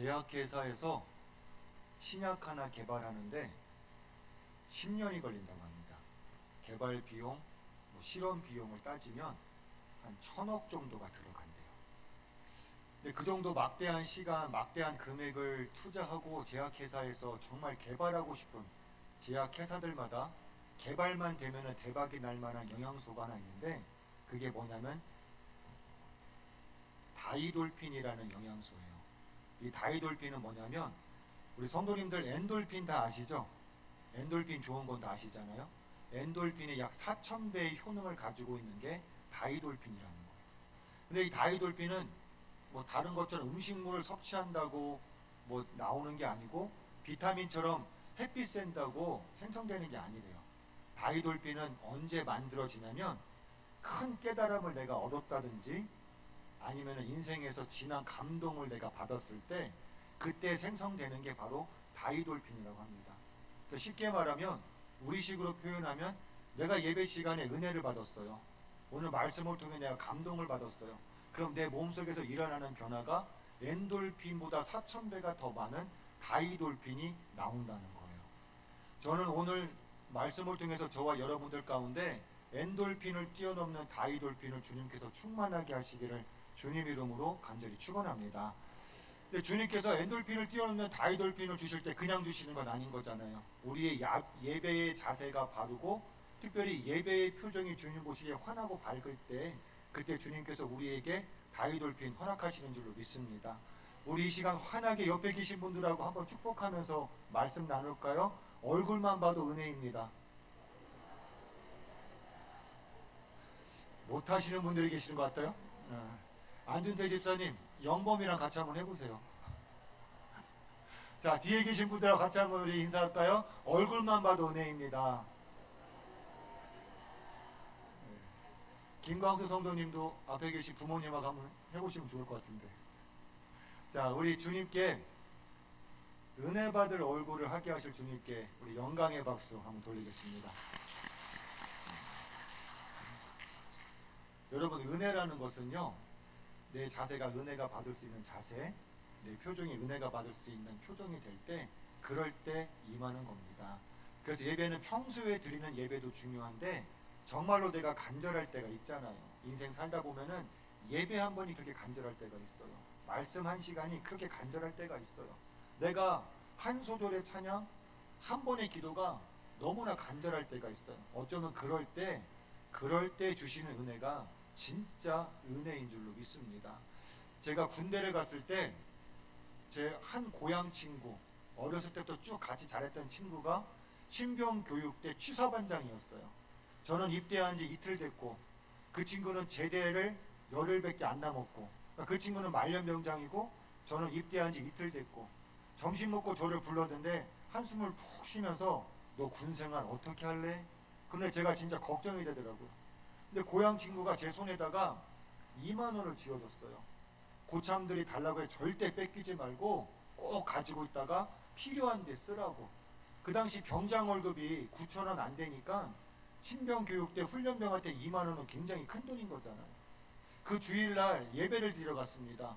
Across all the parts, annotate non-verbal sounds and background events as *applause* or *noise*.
제약회사에서 신약 하나 개발하는데 10년이 걸린다고 합니다. 개발 비용, 뭐 실험 비용을 따지면 한 천억 정도가 들어간대요. 근데 그 정도 막대한 시간, 막대한 금액을 투자하고 제약회사에서 정말 개발하고 싶은 제약회사들마다 개발만 되면 대박이 날 만한 영양소가 하나 있는데 그게 뭐냐면 다이돌핀이라는 영양소예요. 이 다이돌핀은 뭐냐면 우리 성도님들 엔돌핀 다 아시죠? 엔돌핀 좋은 건 다 아시잖아요. 엔돌핀이 약 4,000배의 효능을 가지고 있는 게 다이돌핀이라는 거예요. 근데 이 다이돌핀은 뭐 다른 것처럼 음식물을 섭취한다고 뭐 나오는 게 아니고 비타민처럼 햇빛 쐰다고 생성되는 게 아니래요. 다이돌핀은 언제 만들어지냐면 큰 깨달음을 내가 얻었다든지 아니면 인생에서 진한 감동을 내가 받았을 때 그때 생성되는 게 바로 다이돌핀이라고 합니다. 그러니까 쉽게 말하면 우리식으로 표현하면 내가 예배 시간에 은혜를 받았어요. 오늘 말씀을 통해 내가 감동을 받았어요. 그럼 내 몸속에서 일어나는 변화가 엔돌핀보다 4,000배가 더 많은 다이돌핀이 나온다는 거예요. 저는 오늘 말씀을 통해서 저와 여러분들 가운데 엔돌핀을 뛰어넘는 다이돌핀을 주님께서 충만하게 하시기를 주님 이름으로 간절히 축원합니다. 근데 주님께서 엔돌핀을 뛰어넘는 다이돌핀을 주실 때 그냥 주시는 건 아닌 거잖아요. 우리의 야- 예배의 자세가 바르고 특별히 예배의 표정이 주님 보시기에 환하고 밝을 때 그때 주님께서 우리에게 다이돌핀 허락하시는 줄로 믿습니다. 우리 이 시간 환하게 옆에 계신 분들하고 한번 축복하면서 말씀 나눌까요? 얼굴만 봐도 은혜입니다. 못 하시는 분들이 계시는 것 같아요. 어. 안준태 집사님, 영범이랑 같이 한번 해보세요. *laughs* 자, 뒤에 계신 분들하고 같이 한번 우리 인사할까요? 얼굴만 봐도 은혜입니다. 네. 김광수 성도님도 앞에 계신 부모님하고 한번 해보시면 좋을 것 같은데. 자, 우리 주님께 은혜 받을 얼굴을 하게 하실 주님께 우리 영광의 박수 한번 돌리겠습니다. 여러분 은혜라는 것은요 내 자세가 은혜가 받을 수 있는 자세 내 표정이 은혜가 받을 수 있는 표정이 될 때 그럴 때 임하는 겁니다. 그래서 예배는 평소에 드리는 예배도 중요한데 정말로 내가 간절할 때가 있잖아요. 인생 살다 보면은 예배 한 번이 그렇게 간절할 때가 있어요. 말씀 한 시간이 그렇게 간절할 때가 있어요. 내가 한 소절의 찬양 한 번의 기도가 너무나 간절할 때가 있어요. 어쩌면 그럴 때 그럴 때 주시는 은혜가 진짜 은혜인 줄로 믿습니다. 제가 군대를 갔을 때 제 한 고향 친구 어렸을 때부터 쭉 같이 자랐던 친구가 신병 교육 때 취사반장이었어요. 저는 입대한 지 이틀 됐고 그 친구는 제대를 열흘밖에 안 남았고 그러니까 그 친구는 말년병장이고 저는 입대한 지 이틀 됐고 점심 먹고 저를 불렀는데 한숨을 푹 쉬면서 너 군생활 어떻게 할래? 근데 제가 진짜 걱정이 되더라고요. 근데 고향 친구가 제 손에다가 2만 원을 쥐어줬어요. 고참들이 달라고 해 절대 뺏기지 말고 꼭 가지고 있다가 필요한 데 쓰라고. 그 당시 병장 월급이 9천 원 안 되니까 신병 교육 때 훈련병한테 2만 원은 굉장히 큰 돈인 거잖아요. 그 주일날 예배를 드리러 갔습니다.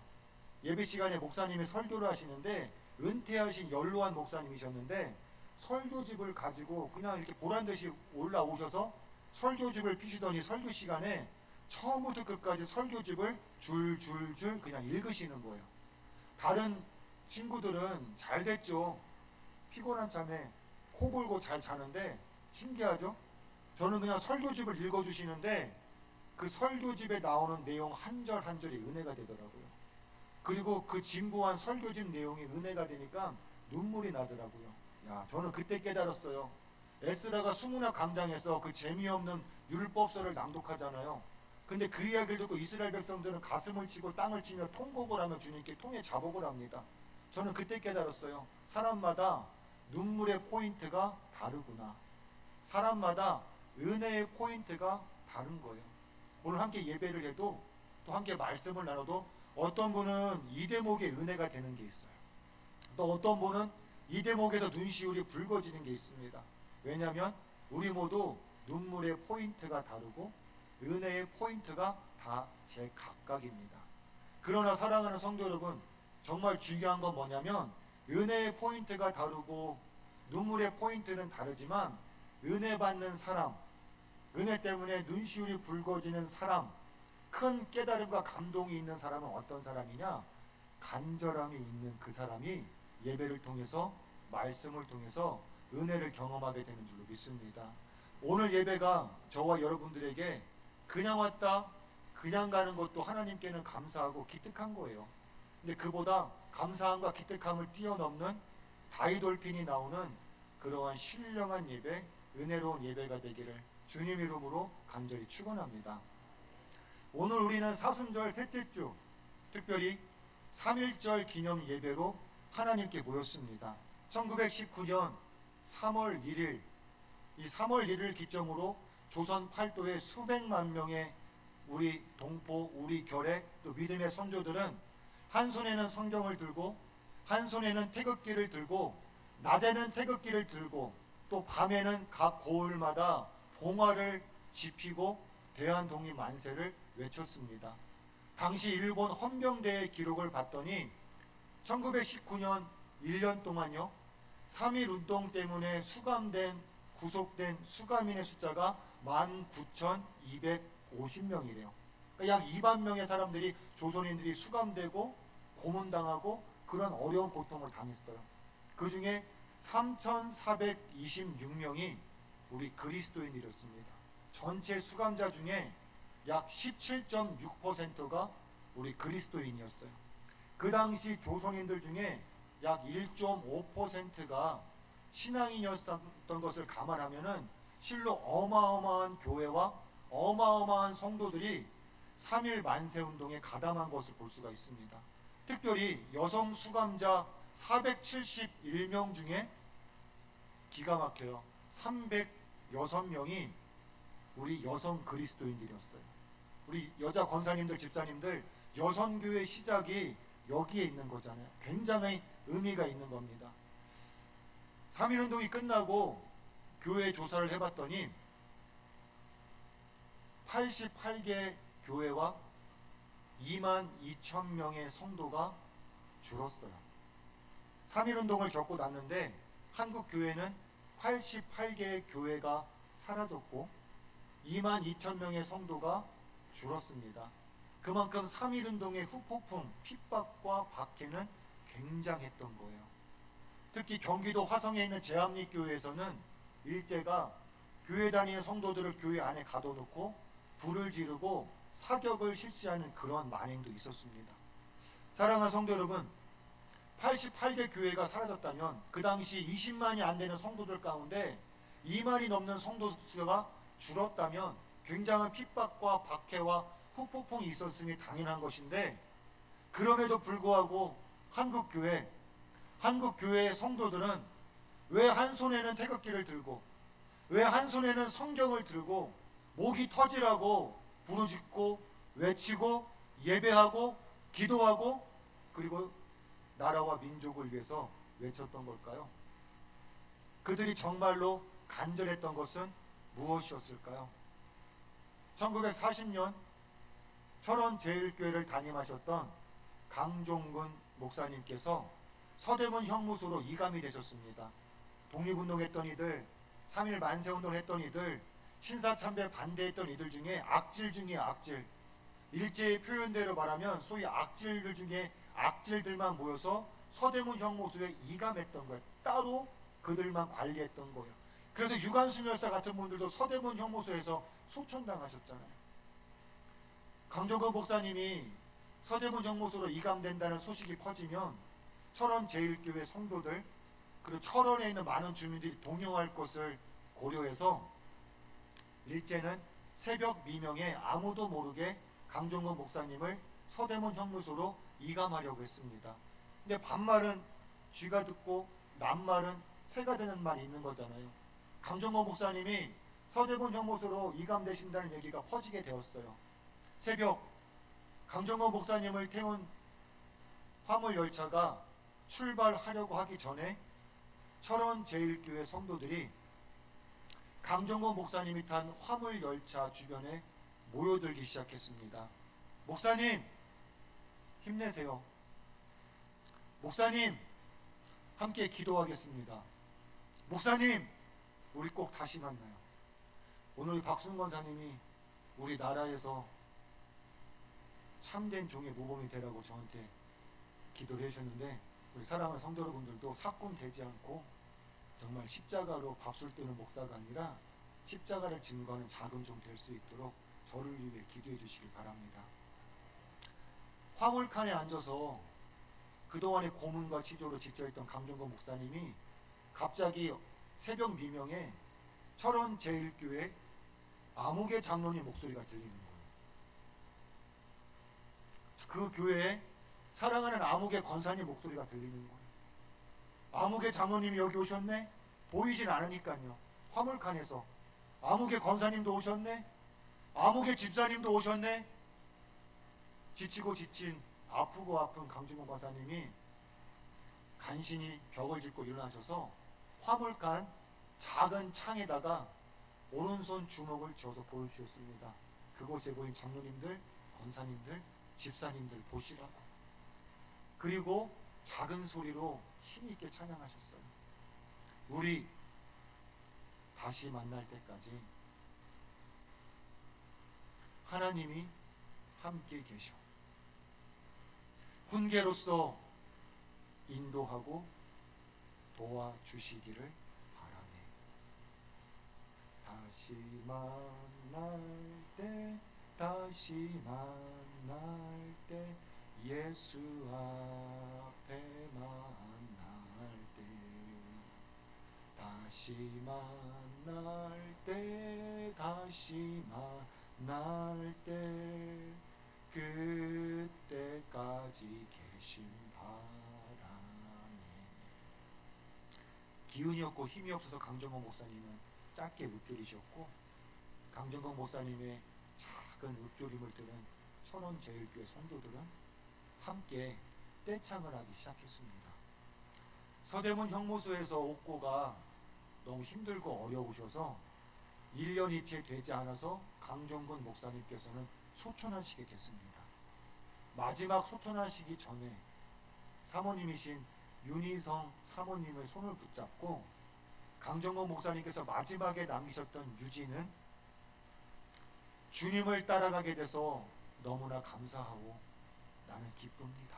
예배 시간에 목사님이 설교를 하시는데 은퇴하신 연로한 목사님이셨는데 설교집을 가지고 그냥 이렇게 보란 듯이 올라오셔서 설교집을 피시더니 설교 시간에 처음부터 끝까지 설교집을 줄줄줄 그냥 읽으시는 거예요. 다른 친구들은 잘 됐죠. 피곤한 잠에 코 골고 잘 자는데 신기하죠? 저는 그냥 설교집을 읽어주시는데 그 설교집에 나오는 내용 한 절 한 절이 은혜가 되더라고요. 그리고 그 진부한 설교집 내용이 은혜가 되니까 눈물이 나더라고요. 야, 저는 그때 깨달았어요. 에스라가 수문학 강장에서 그 재미없는 율법서를 낭독하잖아요. 근데 그 이야기를 듣고 이스라엘 백성들은 가슴을 치고 땅을 치며 통곡을 하며 주님께 통해 자복을 합니다. 저는 그때 깨달았어요. 사람마다 눈물의 포인트가 다르구나. 사람마다 은혜의 포인트가 다른 거예요. 오늘 함께 예배를 해도 또 함께 말씀을 나눠도 어떤 분은 이 대목에 은혜가 되는 게 있어요. 또 어떤 분은 이 대목에서 눈시울이 붉어지는 게 있습니다. 왜냐하면 우리 모두 눈물의 포인트가 다르고 은혜의 포인트가 다 제 각각입니다. 그러나 사랑하는 성도 여러분, 정말 중요한 건 뭐냐면 은혜의 포인트가 다르고 눈물의 포인트는 다르지만 은혜 받는 사람, 은혜 때문에 눈시울이 붉어지는 사람, 큰 깨달음과 감동이 있는 사람은 어떤 사람이냐? 간절함이 있는 그 사람이 예배를 통해서 말씀을 통해서 은혜를 경험하게 되는 줄로 믿습니다. 오늘 예배가 저와 여러분들에게 그냥 왔다, 그냥 가는 것도 하나님께는 감사하고 기특한 거예요. 근데 그보다 감사함과 기특함을 뛰어넘는 다이돌핀이 나오는 그러한 신령한 예배, 은혜로운 예배가 되기를 주님 이름으로 간절히 축원합니다. 오늘 우리는 사순절 셋째 주, 특별히 3.1절 기념 예배로 하나님께 모였습니다. 1919년 3월 1일, 이 3월 1일 기점으로 조선 팔도의 수백만 명의 우리 동포, 우리 결의 또 믿음의 선조들은 한 손에는 성경을 들고 한 손에는 태극기를 들고 낮에는 태극기를 들고 또 밤에는 각 고을마다 봉화를 지피고 대한독립 만세를 외쳤습니다. 당시 일본 헌병대의 기록을 봤더니 1919년 1년 동안요 3.1 운동 때문에 수감된 구속된 수감인의 숫자가 19,250명이래요. 그러니까 약 2만 명의 사람들이 조선인들이 수감되고 고문당하고 그런 어려운 고통을 당했어요. 그 중에 3,426명이 우리 그리스도인이었습니다. 전체 수감자 중에 약 17.6%가 우리 그리스도인이었어요. 그 당시 조선인들 중에 약 1.5%가 신앙인이었던 것을 감안하면은 실로 어마어마한 교회와 어마어마한 성도들이 3.1 만세 운동에 가담한 것을 볼 수가 있습니다. 특별히 여성 수감자 471명 중에 기가 막혀요. 306명이 우리 여성 그리스도인들이었어요. 우리 여자 권사님들, 집사님들 여성교회 시작이 여기에 있는 거잖아요. 굉장히 의미가 있는 겁니다. 3.1운동이 끝나고 교회 조사를 해봤더니 88개 교회와 2만 2천 명의 성도가 줄었어요. 3.1운동을 겪고 났는데 한국 교회는 88개의 교회가 사라졌고 2만 2천 명의 성도가 줄었습니다. 그만큼 3.1운동의 후폭풍, 핍박과 박해는 굉장했던 거예요. 특히 경기도 화성에 있는 제합리교회에서는 일제가 교회 다니는 성도들을 교회 안에 가둬놓고 불을 지르고 사격을 실시하는 그런 만행도 있었습니다. 사랑하는 성도 여러분, 88개 교회가 사라졌다면 그 당시 20만이 안 되는 성도들 가운데 2만이 넘는 성도 수가 줄었다면 굉장한 핍박과 박해와 후폭풍이 있었음이 당연한 것인데 그럼에도 불구하고 한국 교회 한국 교회의 성도들은 왜 한 손에는 태극기를 들고 왜 한 손에는 성경을 들고 목이 터지라고 부르짖고 외치고 예배하고 기도하고 그리고 나라와 민족을 위해서 외쳤던 걸까요? 그들이 정말로 간절했던 것은 무엇이었을까요? 1940년 철원 제일교회를 담임하셨던 강종근 목사님께서 서대문 형무소로 이감이 되셨습니다. 독립운동했던 이들, 3.1 만세운동을 했던 이들, 신사참배 반대했던 이들 중에 악질 중에 악질, 일제의 표현대로 말하면 소위 악질들 중에 악질들만 모여서 서대문 형무소에 이감했던 거예요. 따로 그들만 관리했던 거예요. 그래서 유관순 열사 같은 분들도 서대문 형무소에서 소천당하셨잖아요. 강정건 목사님이 서대문 형무소로 이감된다는 소식이 퍼지면 철원 제일교회 성도들 그리고 철원에 있는 많은 주민들이 동요할 것을 고려해서 일제는 새벽 미명에 아무도 모르게 강정건 목사님을 서대문 형무소로 이감하려고 했습니다. 근데 반말은 쥐가 듣고 낱말은 새가 되는 말이 있는 거잖아요. 강정건 목사님이 서대문 형무소로 이감되신다는 얘기가 퍼지게 되었어요. 새벽 강정건 목사님을 태운 화물 열차가 출발하려고 하기 전에 철원 제일교회 성도들이 강정건 목사님이 탄 화물 열차 주변에 모여들기 시작했습니다. 목사님 힘내세요. 목사님 함께 기도하겠습니다. 목사님 우리 꼭 다시 만나요. 오늘 박순 권사님이 우리 나라에서 참된 종의 모범이 되라고 저한테 기도를 해주셨는데 우리 사랑하는 성도 여러분들도 사건 되지 않고 정말 십자가로 밥술 뜨는 목사가 아니라 십자가를 증거하는 작은 종 될 수 있도록 저를 위해 기도해 주시길 바랍니다. 화물칸에 앉아서 그동안의 고문과 치조로 지쳐있던 강정건 목사님이 갑자기 새벽 미명에 철원 제일교회 아무개 장로님 목소리가 들리는. 그 교회에 사랑하는 아무개 권사님 목소리가 들리는 거예요. 아무개 장로님이 여기 오셨네? 보이진 않으니까요. 화물칸에서 아무개 권사님도 오셨네? 아무개 집사님도 오셨네? 지치고 지친 아프고 아픈 강준호 권사님이 간신히 벽을 짚고 일어나셔서 화물칸 작은 창에다가 오른손 주먹을 쥐어서 보여주셨습니다. 그곳에 보인 장로님들, 권사님들, 집사님들 보시라고. 그리고 작은 소리로 힘있게 찬양하셨어요. 우리 다시 만날 때까지 하나님이 함께 계셔. 훈계로서 인도하고 도와주시기를 바라네. 다시 만날 때, 다시 만 날 때, 예수 앞에 만날 때, 다시 만날 때, 다시 만날 때, 그때까지 계신 바라네. 기운이 없고 힘이 없어서 강정호 목사님은 짧게 읊조리셨고 강정호 목사님의 작은 읊조림을 들은 천원 제일교회 성도들은 함께 떼창을 하기 시작했습니다. 서대문 형무소에서 옥고가 너무 힘들고 어려우셔서 1년이 채 되지 않아서 강정근 목사님께서는 소천하시게 됐습니다. 마지막 소천하시기 전에 사모님이신 윤희성 사모님의 손을 붙잡고 강정호 목사님께서 마지막에 남기셨던 유지는 주님을 따라가게 돼서 너무나 감사하고 나는 기쁩니다.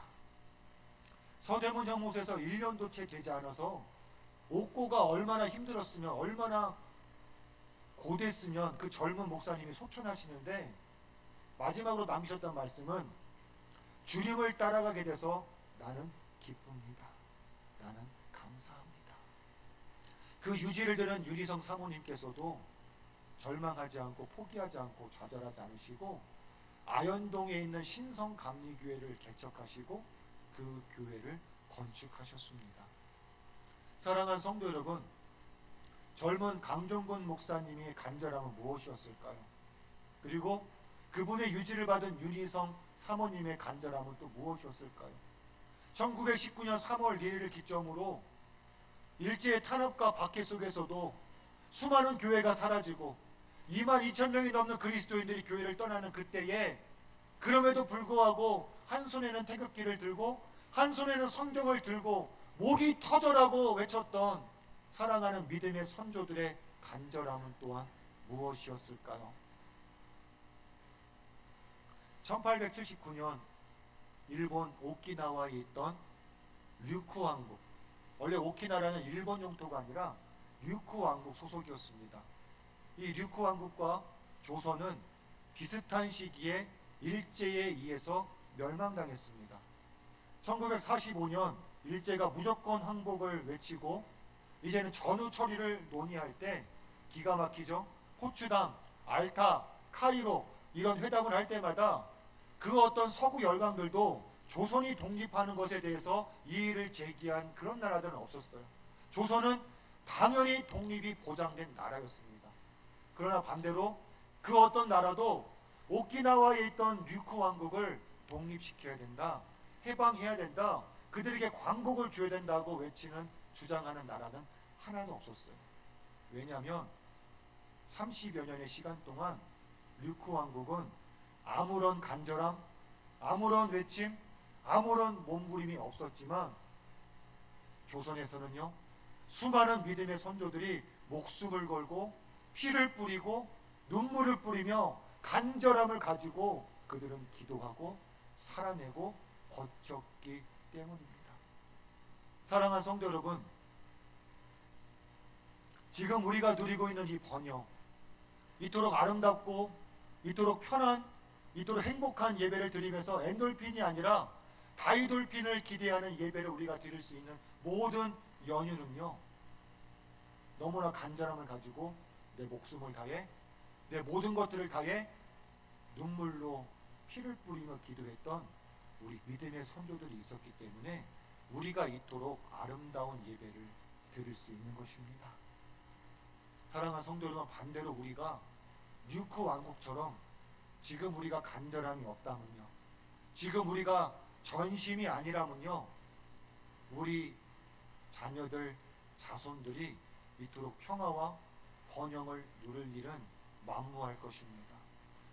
서대문 형무소에서 1년도 채 되지 않아서 옥고가 얼마나 힘들었으면 얼마나 고됐으면 그 젊은 목사님이 소천하시는데 마지막으로 남기셨던 말씀은 주님을 따라가게 돼서 나는 기쁩니다. 나는 감사합니다. 그 유지를 들은 유리성 사모님께서도 절망하지 않고 포기하지 않고 좌절하지 않으시고 아현동에 있는 신성 감리교회를 개척하시고 그 교회를 건축하셨습니다. 사랑하는 성도 여러분, 젊은 강정근 목사님의 간절함은 무엇이었을까요? 그리고 그분의 유지를 받은 윤희성 사모님의 간절함은 또 무엇이었을까요? 1919년 3월 1일을 기점으로 일제의 탄압과 박해 속에서도 수많은 교회가 사라지고 2만 2천 명이 넘는 그리스도인들이 교회를 떠나는 그때에 그럼에도 불구하고 한 손에는 태극기를 들고 한 손에는 성경을 들고 목이 터져라고 외쳤던 사랑하는 믿음의 선조들의 간절함은 또한 무엇이었을까요? 1879년 일본 오키나와에 있던 류쿠 왕국 원래 오키나라는 일본 영토가 아니라 류쿠 왕국 소속이었습니다. 이 류쿠 왕국과 조선은 비슷한 시기에 일제에 의해서 멸망당했습니다. 1945년 일제가 무조건 항복을 외치고 이제는 전후 처리를 논의할 때 기가 막히죠. 포츠담, 알타, 카이로 이런 회담을 할 때마다 그 어떤 서구 열강들도 조선이 독립하는 것에 대해서 이의를 제기한 그런 나라들은 없었어요. 조선은 당연히 독립이 보장된 나라였습니다. 그러나 반대로 그 어떤 나라도 오키나와에 있던 류쿠 왕국을 독립시켜야 된다. 해방해야 된다. 그들에게 광복을 줘야 된다고 외치는 주장하는 나라는 하나도 없었어요. 왜냐하면 30여 년의 시간 동안 류쿠 왕국은 아무런 간절함, 아무런 외침, 아무런 몸부림이 없었지만 조선에서는요 수많은 믿음의 선조들이 목숨을 걸고 피를 뿌리고 눈물을 뿌리며 간절함을 가지고 그들은 기도하고 살아내고 버텼기 때문입니다. 사랑하는 성도 여러분, 지금 우리가 누리고 있는 이 번영, 이토록 아름답고 이토록 편한 이토록 행복한 예배를 드리면서 엔돌핀이 아니라 다이돌핀을 기대하는 예배를 우리가 드릴 수 있는 모든 연유는요 너무나 간절함을 가지고 내 목숨을 다해 내 모든 것들을 다해 눈물로 피를 뿌리며 기도했던 우리 믿음의 선조들이 있었기 때문에 우리가 이토록 아름다운 예배를 드릴 수 있는 것입니다. 사랑하는 성도 여러분 반대로 우리가 뉴크 왕국처럼 지금 우리가 간절함이 없다면요. 지금 우리가 전심이 아니라면요. 우리 자녀들 자손들이 이토록 평화와 번영을 누릴 일은 만무할 것입니다.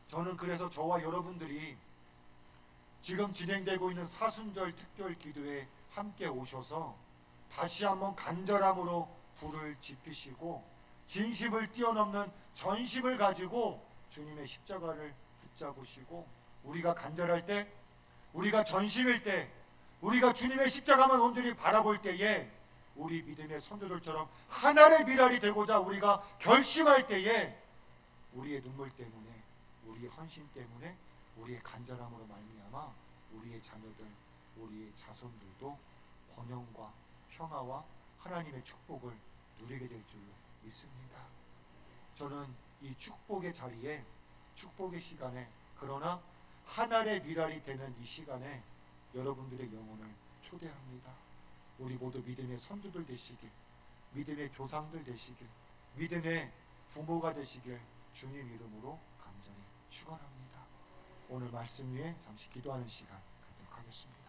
저는 그래서 저와 여러분들이 지금 진행되고 있는 사순절 특별 기도에 함께 오셔서 다시 한번 간절함으로 불을 지피시고 진심을 뛰어넘는 전심을 가지고 주님의 십자가를 붙잡으시고 우리가 간절할 때 우리가 전심일 때 우리가 주님의 십자가만 온전히 바라볼 때에 우리 믿음의 선조들처럼 하나의 미랄이 되고자 우리가 결심할 때에 우리의 눈물 때문에 우리의 헌신 때문에 우리의 간절함으로 말미암아 우리의 자녀들 우리의 자손들도 번영과 평화와 하나님의 축복을 누리게 될 줄로 믿습니다. 저는 이 축복의 자리에 축복의 시간에 그러나 하늘의 미랄이 되는 이 시간에 여러분들의 영혼을 초대합니다. 우리 모두 믿음의 선두들 되시길, 믿음의 조상들 되시길, 믿음의 부모가 되시길 주님 이름으로 간절히 축원합니다. 오늘 말씀 위에 잠시 기도하는 시간 갖도록 하겠습니다.